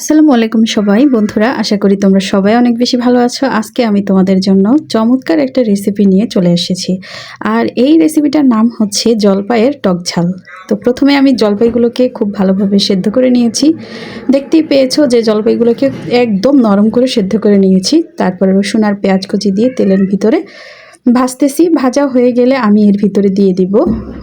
আসসালামু আলাইকুম সবাই। বন্ধুরা, আশা করি তোমরা সবাই অনেক বেশি ভালো আছো। আজকে আমি তোমাদের জন্য চমৎকার একটা রেসিপি নিয়ে চলে এসেছি। আর এই রেসিপিটার নাম হচ্ছে জলপাইয়ের টক ঝাল। তো প্রথমে আমি জলপাইগুলোকে খুব ভালোভাবে সেদ্ধ করে নিয়েছি। দেখতেই পেয়েছ যে জলপাইগুলোকে একদম নরম করে সেদ্ধ করে নিয়েছি। তারপরে রসুন আর পেঁয়াজ কুচি দিয়ে তেলের ভিতরে ভাজতেছি। ভাজা হয়ে গেলে আমি এর ভিতরে দিয়ে দিব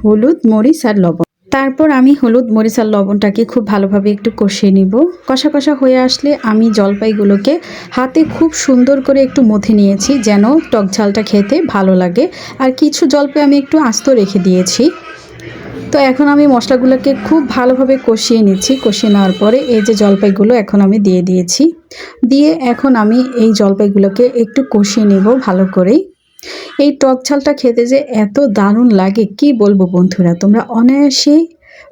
হলুদ, মরিচ আর লবণ। তারপর আমি হলুদ মরিচ আর লবণটাকে খুব ভালোভাবে একটু কষিয়ে নিব। কষা কষা হয়ে আসলে আমি জলপাইগুলোকে হাতে খুব সুন্দর করে একটু মথে নিয়েছি যেন টক ঝালটা খেতে ভালো লাগে। আর কিছু জলপাই আমি একটু আস্ত রেখে দিয়েছি। তো এখন আমি মশলাগুলোকে খুব ভালোভাবে কষিয়ে নিচ্ছি। কষিয়ে নেওয়ার পরে এই যে জলপাইগুলো এখন আমি দিয়ে দিয়েছি। দিয়ে এখন আমি এই জলপাইগুলোকে একটু কষিয়ে নেব ভালো করেই। এই টক ঝালটা খেতে যে এত দারুণ লাগে, কি বলব বন্ধুরা? তোমরা অনায়াসেই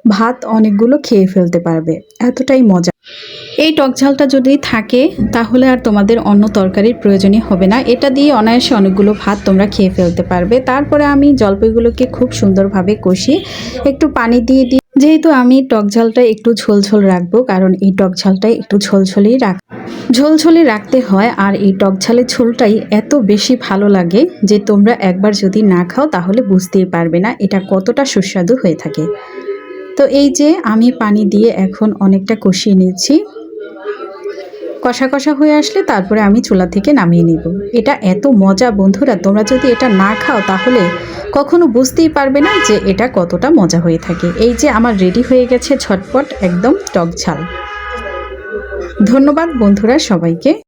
ভাত অনেকগুলো খেয়ে ফেলতে পারবে। এতটাই মজা। এই টক ঝালটা যদি থাকে, তাহলে আর তোমাদের অন্য তরকারির প্রয়োজনই হবে না। এটা দিয়ে অনায়াসে অনেকগুলো ভাত তোমরা খেয়ে ফেলতে পারবে। তারপরে আমি জলপাইগুলোকে খুব সুন্দরভাবে কষি একটু পানি দিয়ে দিই যেহেতু আমি টক ঝালটা একটু ঝোল ঝোল রাখব, কারণ এই টক ঝালটা একটু ঝোলঝোলেই রাখ ঝোলঝোলে রাখতে হয়, আর এই টক ঝালের ঝোলটাই এত বেশি ভালো লাগে যে তোমরা একবার যদি না খাও, তাহলে বুঝতেই পারবে না এটা কতটা সুস্বাদু হয়ে থাকে। তো এই যে আমি পানি দিয়ে এখন অনেকটা কষিয়ে নিচ্ছি। কষা কষা হয়ে আসলে তারপরে আমি চুলা থেকে নামিয়ে নিব। এটা এত মজা বন্ধুরা, তোমরা যদি এটা না খাও তাহলে কখনো বুঝতেই পারবে না যে এটা কতটা মজা হয়ে থাকে। এই যে আমার রেডি হয়ে গেছে ছটপট একদম টক ঝাল। ধন্যবাদ বন্ধুরা সবাইকে।